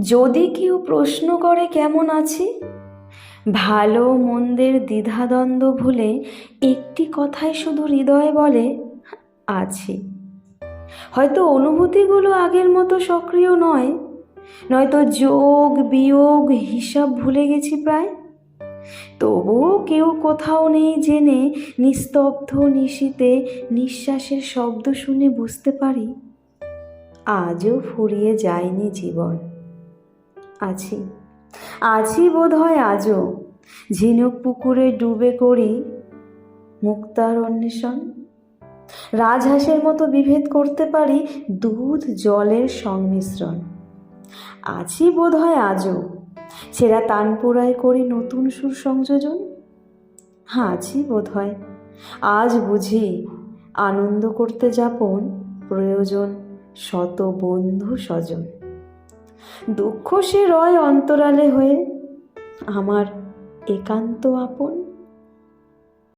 যদি কেউ প্রশ্ন করে কেমন আছি? ভালো মন্দের দ্বিধাদ্বন্দ্ব ভুলে একটি কথাই শুধু হৃদয় বলে, আছি। হয়তো অনুভূতিগুলো আগের মতো সক্রিয় নয়, নয়তো যোগ, বিয়োগ, হিসাব ভুলে গেছি প্রায়। তবুও কেউ কোথাও নেই জেনে নিস্তব্ধ নিশীতে নিঃশ্বাসের শব্দ শুনে বুঝতে পারি, আজও ফুরিয়ে যায়নি জীবন। আছি। আছি বোধ হয় আজও। ঝিনুক পুকুরে ডুবে করি মুক্তার অন্বেষণ। রাজহাঁসের মতো বিভেদ করতে পারি দুধ জলের সংমিশ্রণ। আছি বোধ হয় আজও। সেরা তানপুরায় করি নতুন সুর সংযোজন হ্যাঁ আছি বোধ হয় আজ বুঝি আনন্দ করতে যাপন প্রয়োজন শত বন্ধু স্বজন। দুঃখ সে রয় অন্তরালে হয়ে আমার একান্ত আপন।